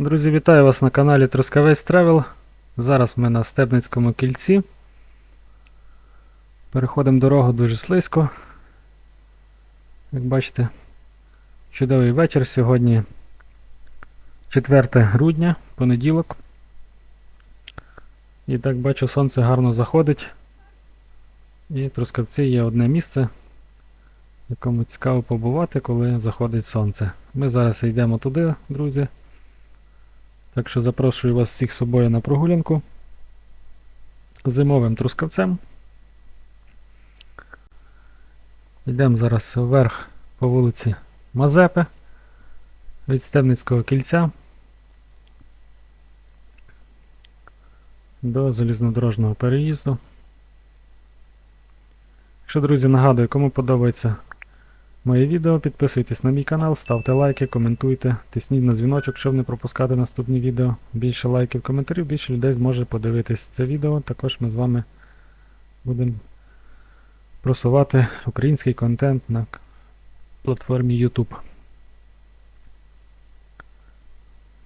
Друзі, вітаю вас на каналі Трускавець Тревел. Зараз ми на Стебницькому кільці. Переходимо дорогу дуже слизько. Як бачите, чудовий вечір. Сьогодні 4 грудня, понеділок. І так бачу, сонце гарно заходить. І Трускавці є одне місце, в якому цікаво побувати, коли заходить сонце. Ми зараз йдемо туди, друзі. Так що запрошую вас всіх з собою на прогулянку зимовим трускавцем. Йдемо зараз вверх по вулиці Мазепи від Стебницького кільця до залізнодорожного переїзду. Якщо, друзі, нагадую, кому подобається моє відео, підписуйтесь на мій канал, ставте лайки, коментуйте, тисніть на дзвіночок, щоб не пропускати наступні відео. Більше лайків, коментарів, більше людей зможе подивитись це відео. Також ми з вами будемо просувати український контент на платформі YouTube.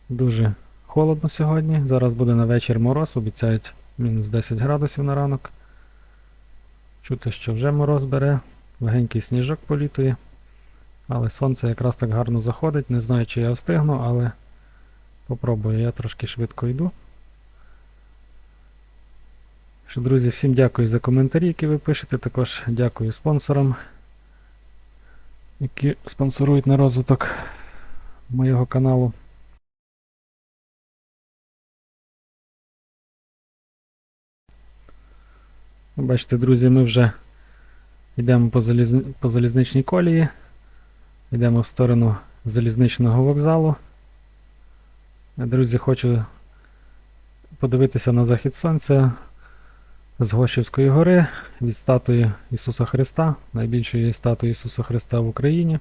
Дуже холодно сьогодні. Зараз буде на вечір мороз, обіцяють мінус 10 градусів на ранок. Чути, що вже мороз бере, легенький сніжок політує. Але сонце якраз так гарно заходить. Не знаю, чи я встигну, але попробую. Я трошки швидко йду. Що, друзі, всім дякую за коментарі, які ви пишете. Також дякую спонсорам, які спонсорують на розвиток моєго каналу. Бачите, друзі, ми вже йдемо по, заліз... по залізничній колії. Йдемо в сторону залізничного вокзалу. Друзі, хочу подивитися на захід сонця з Гощівської гори від статуї Ісуса Христа, найбільшої статуї Ісуса Христа в Україні.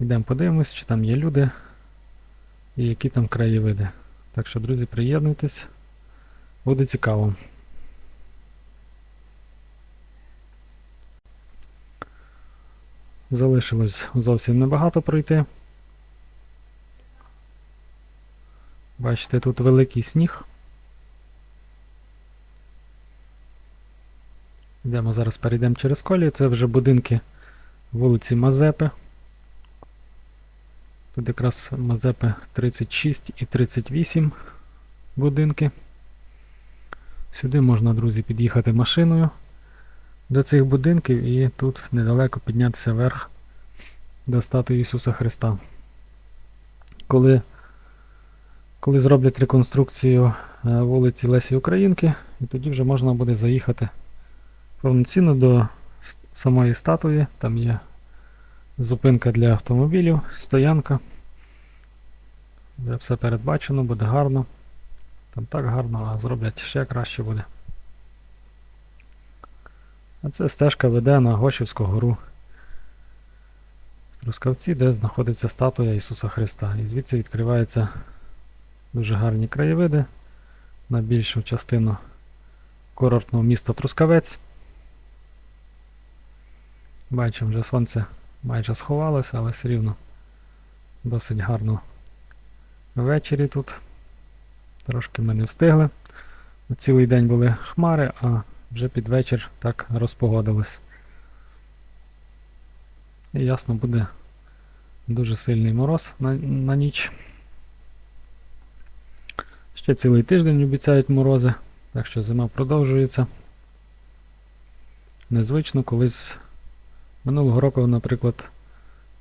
Йдемо подивимось, чи там є люди і які там краєвиди. Так що, друзі, приєднуйтесь, буде цікаво. Залишилось зовсім небагато пройти. Бачите, тут великий сніг. Йдемо зараз перейдемо через колію. Це вже будинки вулиці Мазепи. Тут якраз Мазепи 36 і 38 будинки. Сюди можна, друзі, під'їхати машиною до цих будинків і тут недалеко піднятися вверх до статуї Ісуса Христа. Коли, коли зроблять реконструкцію е, вулиці Лесі Українки, і тоді вже можна буде заїхати повноцінно до самої статуї. Там є зупинка для автомобілів, стоянка. Вже все передбачено, буде гарно. Там так гарно, а зроблять ще краще буде. А це стежка веде на Гошівську гору в Трускавці, де знаходиться статуя Ісуса Христа. І звідси відкриваються дуже гарні краєвиди на більшу частину курортного міста Трускавець. Бачимо, вже сонце майже сховалося, але все рівно досить гарно ввечері тут. Трошки ми не встигли. Цілий день були хмари, а вже під вечір так розпогодилось. І ясно буде дуже сильний мороз на, на ніч. Ще цілий тиждень обіцяють морози, так що зима продовжується. Незвично, колись минулого року, наприклад,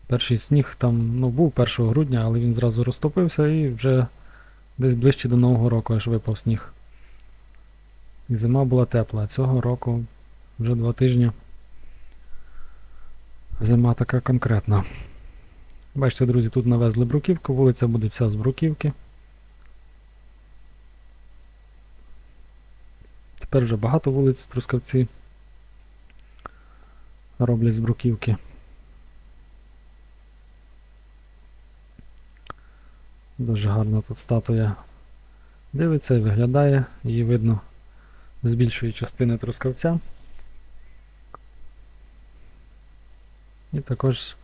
перший сніг там ну, був 1 грудня, але він зразу розтопився і вже десь ближче до Нового року аж випав сніг. І зима була тепла. Цього року вже два тижні. Зима така конкретна. Бачите, друзі, тут навезли бруківку, вулиця буде вся з бруківки. Тепер вже багато вулиць Трускавці роблять з бруківки. Дуже гарно тут статуя дивиться і виглядає, її видно з більшої частини трускавця. І також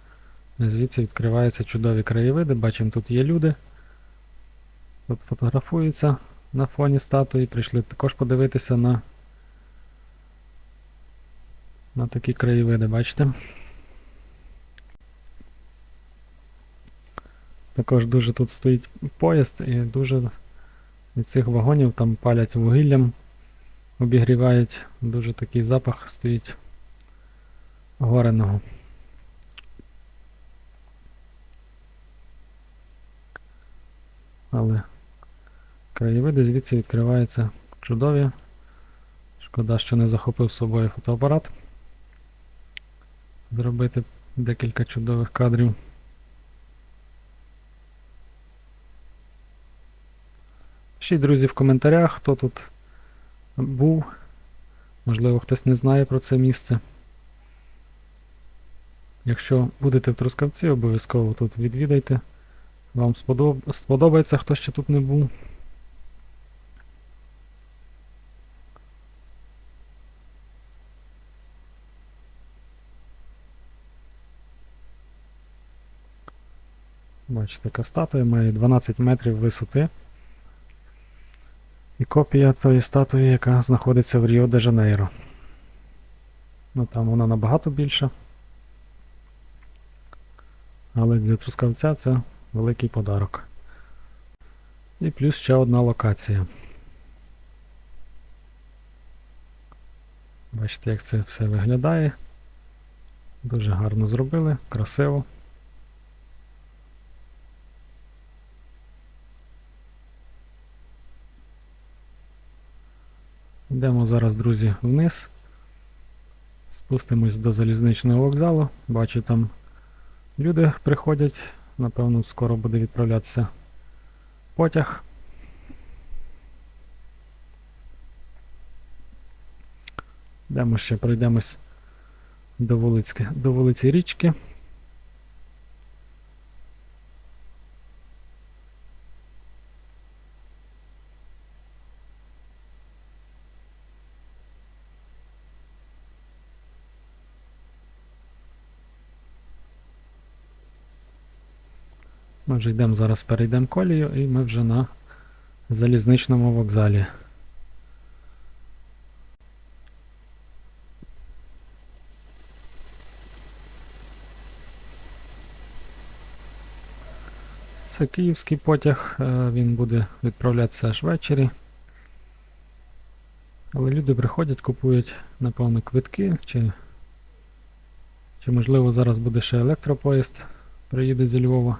Звідси відкриваються чудові краєвиди. Бачимо, тут є люди. Тут фотографуються на фоні статуї. Прийшли також подивитися на, на такі краєвиди, бачите? Також дуже тут стоїть поїзд і дуже від цих вагонів там палять вугіллям, обігрівають. Дуже такий запах стоїть гореного. Але краєвиди звідси відкриваються чудові. Шкода, що не захопив з собою фотоапарат. Зробити декілька чудових кадрів. Пишіть, друзі, в коментарях, хто тут був. Можливо, хтось не знає про це місце. Якщо будете в Трускавці, обов'язково тут відвідайте. Вам сподоб... сподобається, хто ще тут не був. Бачите, така статуя має 12 метрів висоти. І копія тої статуї, яка знаходиться в Ріо де Жанейро. Ну там вона набагато більша. Але для Трускавця це великий подарок. І плюс ще одна локація. Бачите, як це все виглядає. Дуже гарно зробили, красиво. Йдемо зараз, друзі, вниз. Спустимось до залізничного вокзалу. Бачу, там люди приходять. Напевно, скоро буде відправлятися потяг. Йдемо ще пройдемось до вулиці, до вулиці Річки. Ми вже йдемо зараз перейдемо колію і ми вже на залізничному вокзалі. Це київський потяг, е, він буде відправлятися аж ввечері. Але люди приходять, купують, напевно, квитки, чи, чи можливо зараз буде ще електропоїзд, приїде зі Львова.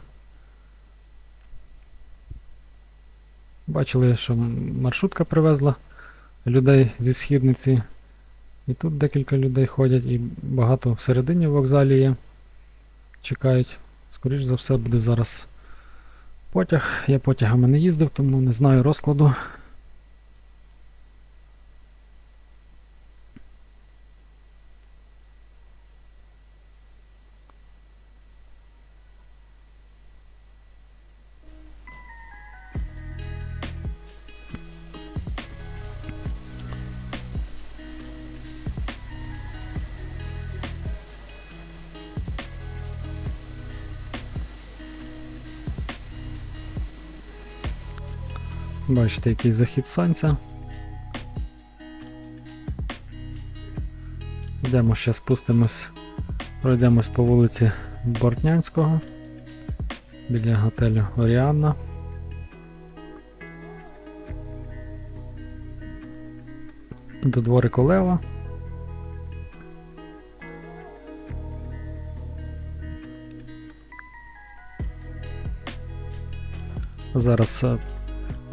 Бачили, що маршрутка привезла людей зі східниці. І тут декілька людей ходять, і багато всередині в вокзалі є. Чекають. Скоріше за все буде зараз потяг. Я потягами не їздив, тому не знаю розкладу. Бачите, який захід сонця. Йдемо ще спустимось, пройдемось по вулиці Бортнянського біля готелю Оріанна. До дворику Лева. Зараз е,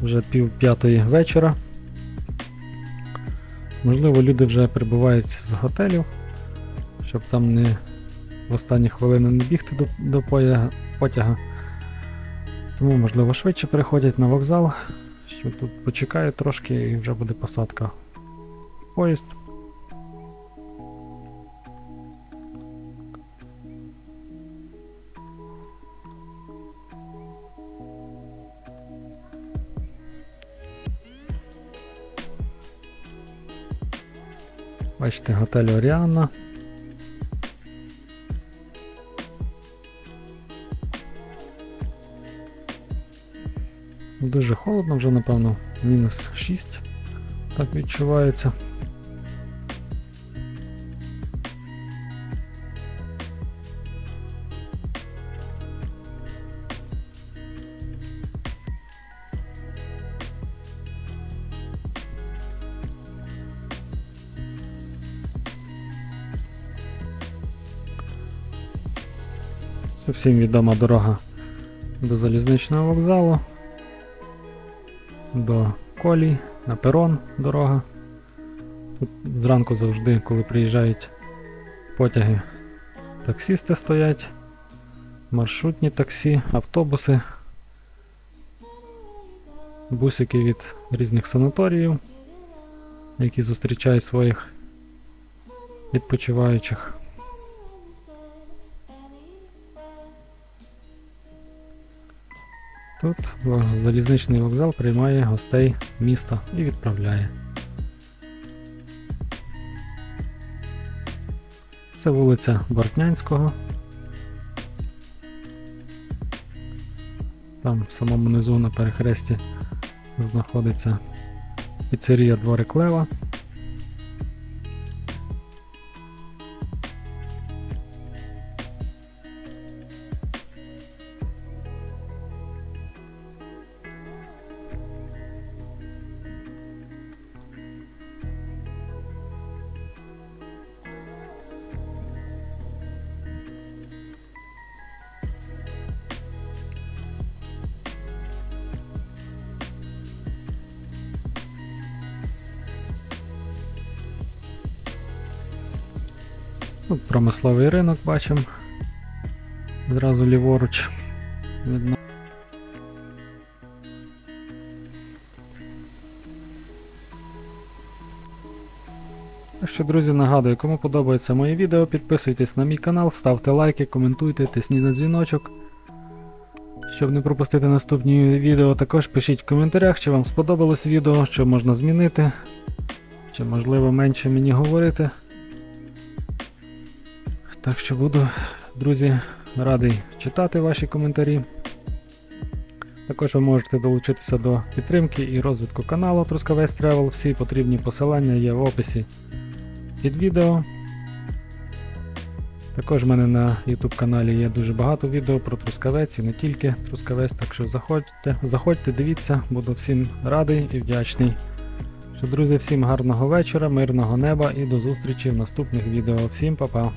вже пів п'ятої вечора. Можливо, люди вже прибувають з готелів, щоб там не в останні хвилини не бігти до, до потяга. Тому, можливо, швидше переходять на вокзал, що тут почекають трошки і вже буде посадка в поїзд. Бачите, готель Оріана. Дуже холодно вже, напевно, мінус 6, так відчувається. Це всім відома дорога до залізничного вокзалу, до колій, на перон дорога. Тут зранку завжди, коли приїжджають потяги, таксісти стоять, маршрутні таксі, автобуси, бусики від різних санаторіїв, які зустрічають своїх відпочиваючих. Тут залізничний вокзал приймає гостей міста і відправляє. Це вулиця Бортнянського. Там в самому низу на перехресті знаходиться піцерія Дворик Лева. Тут промисловий ринок бачимо. Зразу ліворуч. Видно. Так що, друзі, нагадую, кому подобається моє відео, підписуйтесь на мій канал, ставте лайки, коментуйте, тисніть на дзвіночок. Щоб не пропустити наступні відео, також пишіть в коментарях, чи вам сподобалось відео, що можна змінити, чи можливо менше мені говорити. Так що буду, друзі, радий читати ваші коментарі. Також ви можете долучитися до підтримки і розвитку каналу Трускавець Travel. Всі потрібні посилання є в описі під відео. Також в мене на YouTube каналі є дуже багато відео про Трускавець і не тільки Трускавець, так що заходьте, заходьте, дивіться, буду всім радий і вдячний. Що, друзі, всім гарного вечора, мирного неба і до зустрічі в наступних відео. Всім па-па!